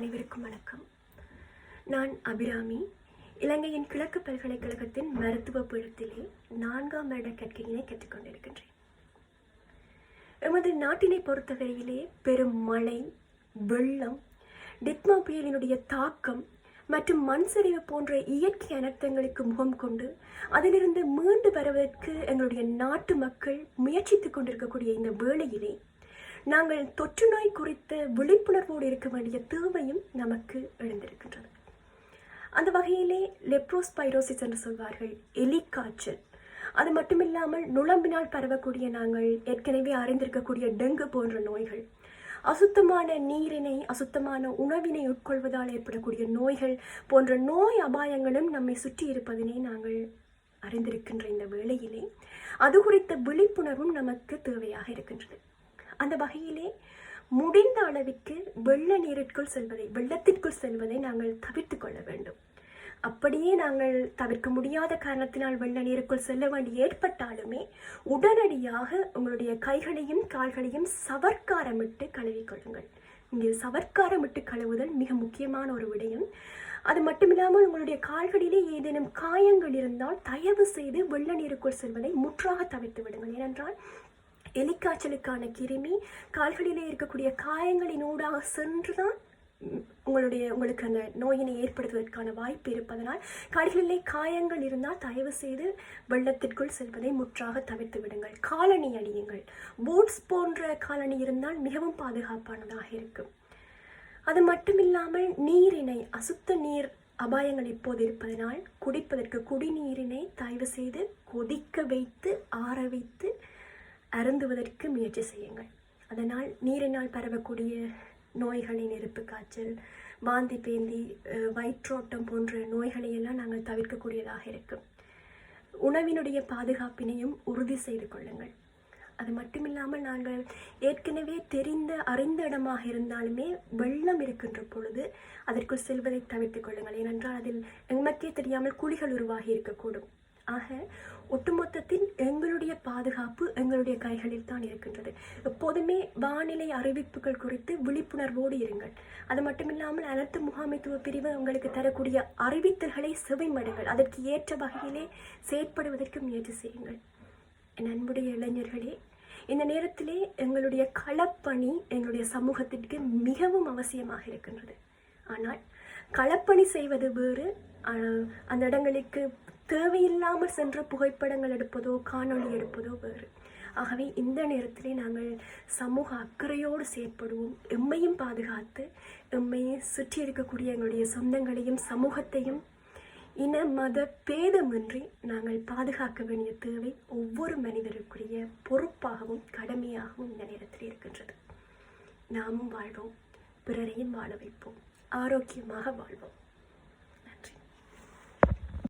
அனைவருக்கும் வணக்கம். நான் அபிராமி. இலங்கையின் கிழக்கு பல்கலைக்கழகத்தின் மருத்துவ பீடத்திலே நான்காம் வருட கற்கையினை கற்றுக்கொண்டிருக்கின்றேன். எமது நாட்டினை பொறுத்தவரையிலே பெரும் மழை வெள்ளம் டிட்மா புயலினுடைய தாக்கம் மற்றும் மண் சரிவு போன்ற இயற்கை அனர்த்தங்களுக்கு முகம் கொண்டு அதிலிருந்து மீண்டு வருவதற்கு எங்களுடைய நாட்டு மக்கள் முயற்சித்துக் கொண்டிருக்கக்கூடிய இந்த வேளையிலே நாங்கள் தொற்று நோய் குறித்த விழிப்புணர்வோடு இருக்க வேண்டிய தேவையும் நமக்கு எழுந்திருக்கின்றது. அந்த வகையிலே லெப்ரோஸ்பைரோசிஸ் என்று சொல்வார்கள் எலிக்காய்ச்சல். அது மட்டுமில்லாமல் நுழம்பினால் பரவக்கூடிய நாங்கள் ஏற்கனவே அறிந்திருக்கக்கூடிய டெங்கு போன்ற நோய்கள் அசுத்தமான நீரினை அசுத்தமான உணவினை உட்கொள்வதால் ஏற்படக்கூடிய நோய்கள் போன்ற நோய் அபாயங்களும் நம்மை சுற்றி இருப்பதனை நாங்கள் அறிந்திருக்கின்ற இந்த வேளையிலே அது குறித்த விழிப்புணர்வும் நமக்கு தேவையாக இருக்கின்றது. அந்த வகையிலே முடிந்த அளவிற்கு வெள்ள நீருக்குள் செல்வதை வெள்ளத்திற்குள் செல்வதை நாங்கள் தவிர்த்து கொள்ள வேண்டும். அப்படியே நாங்கள் தவிர்க்க முடியாத காரணத்தினால் வெள்ள நீருக்குள் செல்ல வேண்டி ஏற்பட்டாலுமே உடனடியாக உங்களுடைய கைகளையும் கால்களையும் சவர்க்காரமிட்டு கழுவிக்கொள்ளுங்கள் இங்கே சவர்க்காரமிட்டு கழுவுதல் மிக முக்கியமான ஒரு விடயம். அது மட்டுமில்லாமல் உங்களுடைய கால்களிலே ஏதேனும் காயங்கள் இருந்தால் தயவு செய்து வெள்ள நீருக்குள் செல்வதை முற்றாக தவிர்த்து விடுங்கள். ஏனென்றால் எலிக்காய்ச்சலுக்கான கிருமி கால்களிலே இருக்கக்கூடிய காயங்களின் ஊடாக சென்றுதான் உங்களுடைய உங்களுக்கு அந்த நோயினை ஏற்படுத்துவதற்கான வாய்ப்பு இருப்பதனால் கால்களிலே காயங்கள் இருந்தால் தயவு செய்து வெள்ளத்திற்குள் செல்வதை முற்றாக தவிர்த்து விடுங்கள். காலணி அணியுங்கள். பூட்ஸ் போன்ற காலணி இருந்தால் மிகவும் பாதுகாப்பானதாக இருக்கும். அது மட்டுமில்லாமல் நீரினை அசுத்த நீர் அபாயங்கள் இப்போது இருப்பதனால் குடிப்பதற்கு குடிநீரினை தயவு செய்து கொதிக்க வைத்து ஆற வைத்து அருந்துவதற்கு முயற்சி செய்யுங்கள். அதனால் நீரினால் பரவக்கூடிய நோய்களை நெருப்பு காய்ச்சல் வாந்தி பேந்தி வயிற்றோட்டம் போன்ற நோய்களை எல்லாம் நாங்கள் தவிர்க்கக்கூடியதாக இருக்கும். உணவினுடைய பாதுகாப்பினையும் உறுதி செய்து கொள்ளுங்கள். அது மட்டுமில்லாமல் நாங்கள் ஏற்கனவே தெரிந்த அறிந்த இடமாக இருந்தாலுமே வெள்ளம் இருக்கின்ற பொழுது அதற்குள் செல்வதை தவிர்த்துக் கொள்ளுங்கள். ஏனென்றால் அதில் எமக்கே தெரியாமல் குழிகள் உருவாகி இருக்கக்கூடும். ஆக ஒட்டுமொத்தத்தில் எங்களுடைய பாதுகாப்பு எங்களுடைய கைகளில் தான் இருக்கின்றது. எப்போதுமே வானிலை அறிவிப்புகள் குறித்து விழிப்புணர்வோடு இருங்கள். அது மட்டுமில்லாமல் அனைத்து முகாமைத்துவ பிரிவு உங்களுக்கு தரக்கூடிய அறிவித்தல்களை செவிமடுங்கள். அதற்கு ஏற்ற வகையிலே செயற்படுவதற்கு முயற்சி செய்யுங்கள். என் அன்புடைய இளைஞர்களே இந்த நேரத்திலே எங்களுடைய களப்பணி எங்களுடைய சமூகத்திற்கு மிகவும் அவசியமாக இருக்கின்றது. ஆனால் களப்பணி செய்வது வேறு. அந்த இடங்களுக்கு தேவையில்லாமல் சென்ற புகைப்படங்கள் எடுப்பதோ காணொளி எடுப்பதோ வேறு. ஆகவே இந்த நேரத்திலே நாங்கள் சமூக அக்கறையோடு செயற்படுவோம். எம்மையும் பாதுகாத்து எம்மையை சுற்றி இருக்கக்கூடிய எங்களுடைய சொந்தங்களையும் சமூகத்தையும் இன மத பேதமின்றி நாங்கள் பாதுகாக்க வேண்டிய தேவை ஒவ்வொரு மனிதருக்குரிய பொறுப்பாகவும் கடமையாகவும் இந்த நேரத்தில் இருக்கின்றது. நாமும் வாழ்வோம். பிறரையும் வாழ வைப்போம். ஆரோக்கியமாக வாழ்வோம்.